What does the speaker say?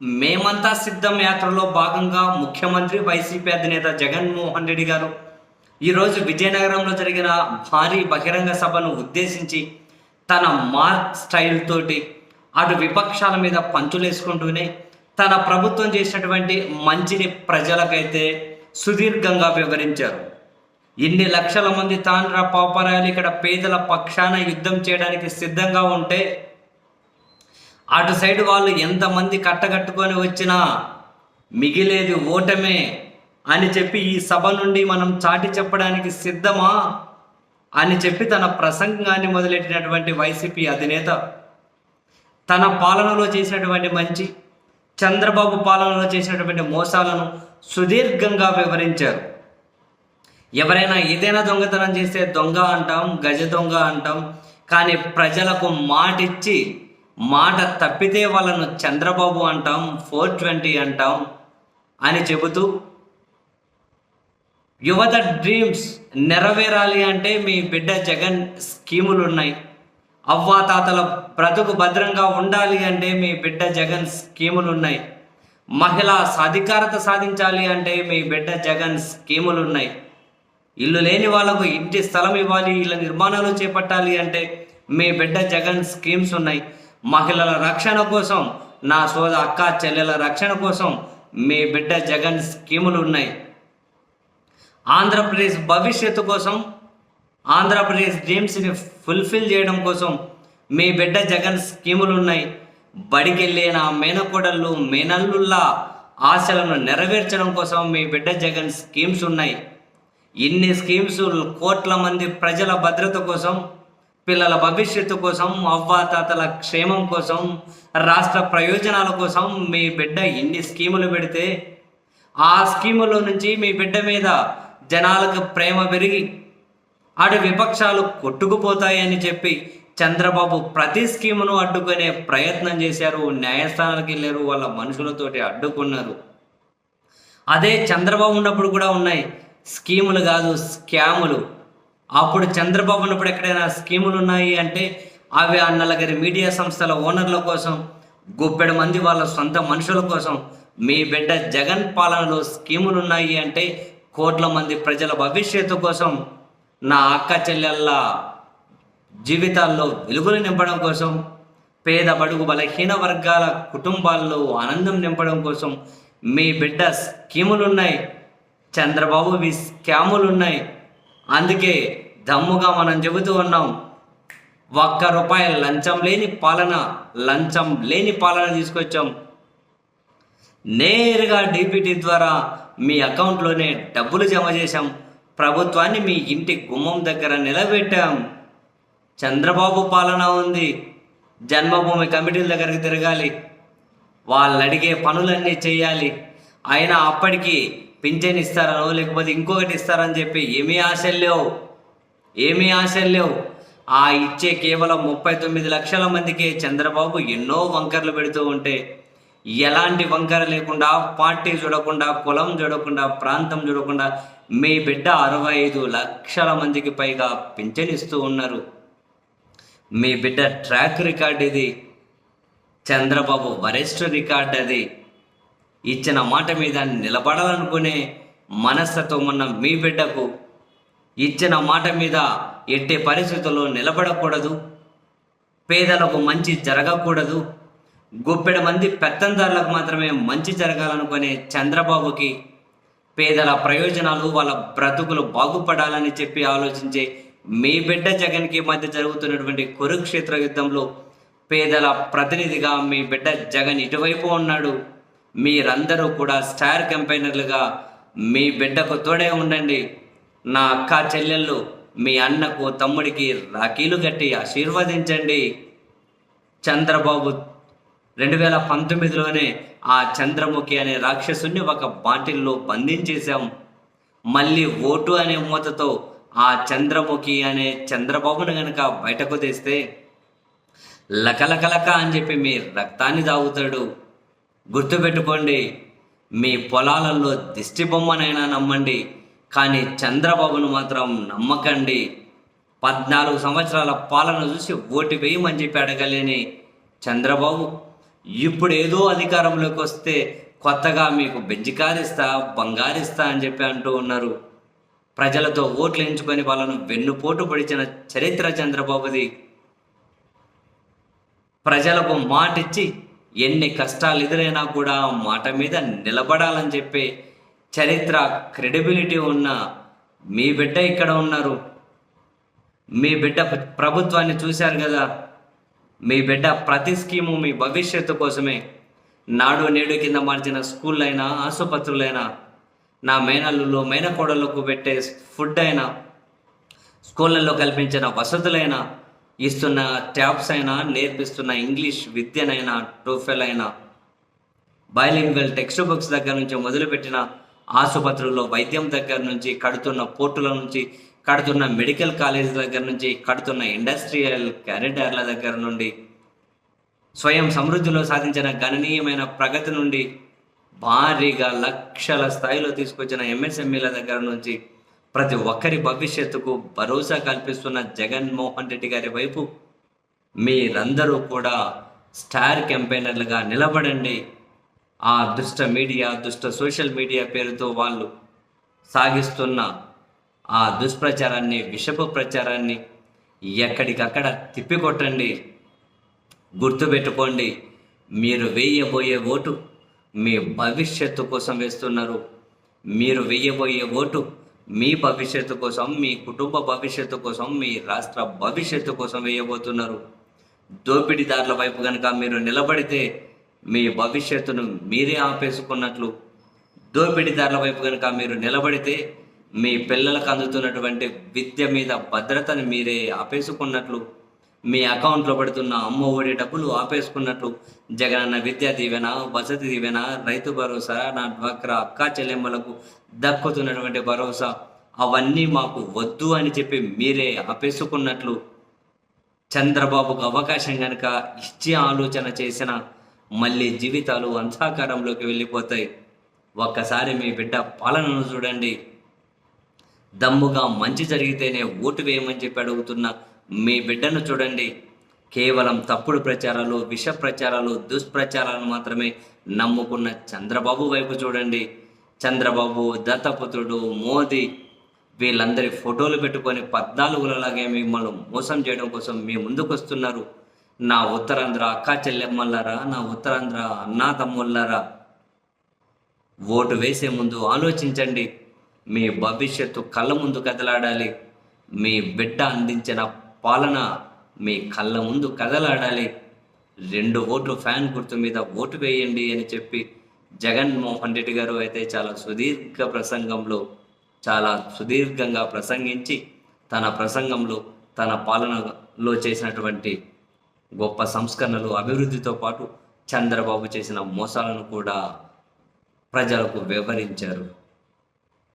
మేమంతా సిద్ధం యాత్రలో భాగంగా ముఖ్యమంత్రి వైసీపీ అధినేత జగన్మోహన్ రెడ్డి గారు ఈరోజు విజయనగరంలో జరిగిన భారీ బహిరంగ సభను ఉద్దేశించి తన మార్క్ స్టైల్ తోటి అటు విపక్షాల మీద పంచులేసుకుంటూనే తన ప్రభుత్వం చేసినటువంటి మంచిని ప్రజలకైతే సుదీర్ఘంగా వివరించారు. ఇన్ని లక్షల మంది తాండ్ర పాపరాయలు ఇక్కడ పేదల పక్షాన యుద్ధం చేయడానికి సిద్ధంగా ఉంటే అటు సైడ్ వాళ్ళు ఎంతమంది కట్టగట్టుకొని వచ్చినా మిగిలేది ఓటమే అని చెప్పి ఈ సభ నుండి మనం చాటి చెప్పడానికి సిద్ధమా అని చెప్పి తన ప్రసంగాన్ని మొదలెట్టినటువంటి వైసీపీ అధినేత తన పాలనలో చేసినటువంటి మంచి చంద్రబాబు పాలనలో చేసినటువంటి మోసాలను సుదీర్ఘంగా వివరించారు. ఎవరైనా ఏదైనా దొంగతనం చేస్తే దొంగ అంటాం గజ దొంగ అంటాం కానీ ప్రజలకు మాటిచ్చి మాట తప్పితే వాళ్ళను చంద్రబాబు అంటాం ఫోర్ ట్వంటీ అంటాం అని చెబుతూ యువత డ్రీమ్స్ నెరవేరాలి అంటే మీ బిడ్డ జగన్ స్కీములు ఉన్నాయి అవ్వాతాతల బ్రతుకు భద్రంగా ఉండాలి అంటే మీ బిడ్డ జగన్ స్కీములు ఉన్నాయి మహిళా సాధికారత సాధించాలి అంటే మీ బిడ్డ జగన్ స్కీములు ఉన్నాయి ఇల్లు లేని వాళ్ళకు ఇంటి స్థలం ఇవ్వాలి ఇళ్ళ నిర్మాణాలు చేపట్టాలి అంటే మీ బిడ్డ జగన్ స్కీమ్స్ ఉన్నాయి. మహిళల రక్షణ కోసం నా సోద అక్క చెల్లెల రక్షణ కోసం మీ బిడ్డ జగన్ స్కీములు ఉన్నాయి. ఆంధ్రప్రదేశ్ భవిష్యత్తు కోసం ఆంధ్రప్రదేశ్ డ్రీమ్స్ని ఫుల్ఫిల్ చేయడం కోసం మీ బిడ్డ జగన్ స్కీములు ఉన్నాయి. బడికెళ్ళే నా మేనకోడళ్ళు మేనల్లుల్లా ఆశలను నెరవేర్చడం కోసం మీ బిడ్డ జగన్ స్కీమ్స్ ఉన్నాయి. ఇన్ని స్కీమ్స్ కోట్ల మంది ప్రజల భద్రత కోసం పిల్లల భవిష్యత్తు కోసం అవ్వాతాతల క్షేమం కోసం రాష్ట్ర ప్రయోజనాల కోసం మీ బిడ్డ ఎన్ని స్కీములు పెడితే ఆ స్కీముల నుంచి మీ బిడ్డ మీద జనాలకు ప్రేమ పెరిగి అటు విపక్షాలు కొట్టుకుపోతాయని చెప్పి చంద్రబాబు ప్రతి స్కీమును అడ్డుకునే ప్రయత్నం చేశారు. న్యాయస్థానాలకు వెళ్ళారు వాళ్ళ మనుషులతోటి అడ్డుకున్నారు. అదే చంద్రబాబు ఉన్నప్పుడు కూడా ఉన్నాయి. స్కీములు కాదు స్కాములు. అప్పుడు చంద్రబాబు ఉన్నప్పుడు ఎక్కడైనా స్కీములు ఉన్నాయి అంటే అవి ఆ నలుగురి మీడియా సంస్థల ఓనర్ల కోసం గుప్పెడు మంది వాళ్ళ సొంత మనుషుల కోసం మీ బిడ్డ జగన్ పాలనలో స్కీములు ఉన్నాయి అంటే కోట్ల మంది ప్రజల భవిష్యత్తు కోసం నా అక్క చెల్లెళ్ళ జీవితాల్లో వెలుగులు నింపడం కోసం పేద బడుగు బలహీన వర్గాల కుటుంబాల్లో ఆనందం నింపడం కోసం మీ బిడ్డ స్కీములు ఉన్నాయి చంద్రబాబువి స్కాములు ఉన్నాయి అందుకే దమ్ముగా మనం చెబుతూ ఉన్నాం ఒక్క రూపాయి లంచం లేని పాలన లంచం లేని పాలన తీసుకొచ్చాం. నేరుగా డీబీటీ ద్వారా మీ అకౌంట్లోనే డబ్బులు జమ చేశాం. ప్రభుత్వాన్ని మీ ఇంటి గుమ్మం దగ్గర నిలబెట్టాం. చంద్రబాబు పాలన ఉంది. జన్మభూమి కమిటీల దగ్గరికి తిరగాలి. వాళ్ళు అడిగే పనులన్నీ చేయాలి. అయినా అప్పటికి పింఛన్ ఇస్తారనో లేకపోతే ఇంకొకటి ఇస్తారని చెప్పి ఏమీ ఆశలు లేవు. ఏమీ ఆశలు లేవు. ఆ ఇచ్చే కేవలం ముప్పై తొమ్మిది లక్షల మందికి చంద్రబాబు ఎన్నో వంకర్లు పెడుతూ ఉంటే ఎలాంటి వంకర లేకుండా పార్టీ చూడకుండా కులం చూడకుండా ప్రాంతం చూడకుండా మీ బిడ్డ అరవై ఐదు లక్షల మందికి పైగా పింఛనిస్తూ ఉన్నారు. మీ బిడ్డ ట్రాక్ రికార్డ్ ఇది. చంద్రబాబు వరెస్ట్ రికార్డ్ అది. ఇచ్చిన మాట మీద నిలబడాలనుకునే మనస్తత్వం ఉన్న మీ బిడ్డకు ఇచ్చిన మాట మీద ఎట్టి పరిస్థితుల్లో నిలబడకూడదు. పేదలకు మంచి జరగకూడదు. గుప్పెడ మంది పెత్తందారులకు మాత్రమే మంచి జరగాలనుకునే చంద్రబాబుకి పేదల ప్రయోజనాలు వాళ్ళ బ్రతుకులు బాగుపడాలని చెప్పి ఆలోచించే మీ బిడ్డ జగన్కి మధ్య జరుగుతున్నటువంటి కురుక్షేత్ర యుద్ధంలో పేదల ప్రతినిధిగా మీ బిడ్డ జగన్ ఇటువైపు ఉన్నాడు. మీరందరూ కూడా స్టార్ కంపెయినర్లుగా మీ బిడ్డకు తోడే ఉండండి. నా అక్క చెల్లెళ్ళు మీ అన్నకు తమ్ముడికి రాఖీలు కట్టి ఆశీర్వదించండి. చంద్రబాబు రెండు వేల పంతొమ్మిదిలోనే ఆ చంద్రముఖి అనే రాక్షసుని ఒక బాటిల్లో బంధించేశాం. మళ్ళీ ఓటు అనే మూతతో ఆ చంద్రముఖి అనే చంద్రబాబును గనక బయటకు తెస్తే లకలకలక అని చెప్పి మీ రక్తాన్ని తాగుతాడు. గుర్తుపెట్టుకోండి మీ పొలాలలో దిష్టి బొమ్మనైనా నమ్మండి కానీ చంద్రబాబును మాత్రం నమ్మకండి. పద్నాలుగు సంవత్సరాల పాలన చూసి ఓటు వేయమని చెప్పి అడగలేని చంద్రబాబు ఇప్పుడు ఏదో అధికారంలోకి వస్తే కొత్తగా మీకు బెంజికారిస్తా బంగారిస్తా అని చెప్పి అంటూ ఉన్నారు. ప్రజలతో ఓట్లు ఎంచుకొని వాళ్ళను వెన్నుపోటు పొడిచిన చరిత్ర చంద్రబాబుది. ప్రజలకు మాటిచ్చి ఎన్ని కష్టాలు ఎదురైనా కూడా మాట మీద నిలబడాలని చెప్పే చరిత్ర క్రెడిబిలిటీ ఉన్న మీ బిడ్డ ఇక్కడ ఉన్నారు. మీ బిడ్డ ప్రభుత్వాన్ని చూశారు కదా. మీ బిడ్డ ప్రతి స్కీము మీ భవిష్యత్తు కోసమే. నాడు నేడు కింద మార్చిన స్కూళ్ళైనా ఆసుపత్రులైనా నా మేనల్లులో మేనకోడలకు పెట్టే ఫుడ్ అయినా స్కూళ్ళల్లో కల్పించిన వసతులైనా ఇస్తున్న ట్యాబ్స్ అయినా నేర్పిస్తున్న ఇంగ్లీష్ విద్యనైనా టోఫెల్ అయినా బైలింగ్వల్ టెక్స్ట్ బుక్స్ దగ్గర నుంచి మొదలుపెట్టిన ఆసుపత్రుల్లో వైద్యం దగ్గర నుంచి కడుతున్న పోర్టుల నుంచి కడుతున్న మెడికల్ కాలేజ్ దగ్గర నుంచి కడుతున్న ఇండస్ట్రియల్ క్యారిడర్ల దగ్గర నుండి స్వయం సమృద్ధిలో సాధించిన గణనీయమైన ప్రగతి నుండి భారీగా లక్షల స్థాయిలో తీసుకొచ్చిన ఎంఎస్ఎంఈల దగ్గర నుంచి ప్రతి ఒక్కరి భవిష్యత్తుకు భరోసా కల్పిస్తున్న జగన్మోహన్ రెడ్డి గారి వైపు మీరందరూ కూడా స్టార్ క్యాంపెయినర్లుగా నిలబడండి. ఆ దుష్ట మీడియా దుష్ట సోషల్ మీడియా పేరుతో వాళ్ళు సాగిస్తున్న ఆ దుష్ప్రచారాన్ని విషపు ప్రచారాన్ని ఎక్కడికక్కడ తిప్పికొట్టండి. గుర్తుపెట్టుకోండి మీరు వేయబోయే ఓటు మీ భవిష్యత్తు కోసం వేస్తున్నారు. మీరు వేయబోయే ఓటు మీ భవిష్యత్తు కోసం మీ కుటుంబ భవిష్యత్తు కోసం మీ రాష్ట్ర భవిష్యత్తు కోసం వేయబోతున్నారు. దోపిడీదారుల వైపు కనుక మీరు నిలబడితే మీ భవిష్యత్తును మీరే ఆపేసుకున్నట్లు. దోపిడీదారుల వైపు కనుక మీరు నిలబడితే మీ పిల్లలకు అందుతున్నటువంటి విద్య మీద భద్రతను మీరే ఆపేసుకున్నట్లు. మీ అకౌంట్లో పడుతున్న అమ్మ ఒడి డబ్బులు ఆపేసుకున్నట్లు జగనన్న విద్యా దీవెన వసతి దీవెన రైతు భరోసా నా డ్వాక్రా అక్కా చెల్లెమ్మలకు దక్కుతున్నటువంటి భరోసా అవన్నీ మాకు వద్దు అని చెప్పి మీరే ఆపేసుకున్నట్లు చంద్రబాబుకు అవకాశం కనుక ఇచ్చి ఆలోచన చేసిన మళ్ళీ జీవితాలు అంధకారంలోకి వెళ్ళిపోతాయి. ఒక్కసారి మీ బిడ్డ పాలనను చూడండి. దమ్ముగా మంచి జరిగితేనే ఓటు వేయమని చెప్పి అడుగుతున్నా మీ బిడ్డను చూడండి. కేవలం తప్పుడు ప్రచారాలు విష ప్రచారాలు దుష్ప్రచారాలు మాత్రమే నమ్ముకున్న చంద్రబాబు వైపు చూడండి. చంద్రబాబు దత్తపుత్రుడు మోదీ వీళ్ళందరి ఫోటోలు పెట్టుకొని పద్నాలుగులలాగే మిమ్మల్ని మోసం చేయడం కోసం మీ ముందుకు వస్తున్నారు నా ఉత్తరాంధ్ర అక్క చెల్లెమ్మలారా నా ఉత్తరాంధ్ర అన్నా తమ్ముళ్ళారా ఓటు వేసే ముందు ఆలోచించండి. మీ భవిష్యత్తు కళ్ళ ముందు కదలాడాలి. మీ బిడ్డ అందించిన పాలన మీ కళ్ళ ముందు కదలాడాలి. రెండు ఓట్లు ఫ్యాన్ గుర్తు మీద ఓటు వేయండి అని చెప్పి జగన్మోహన్ రెడ్డి గారు అయితే చాలా సుదీర్ఘ ప్రసంగంలో చాలా సుదీర్ఘంగా ప్రసంగించి తన ప్రసంగంలో తన పాలనలో చేసినటువంటి గొప్ప సంస్కరణలు అభివృద్ధితో పాటు చంద్రబాబు చేసిన మోసాలను కూడా ప్రజలకు వివరించారు.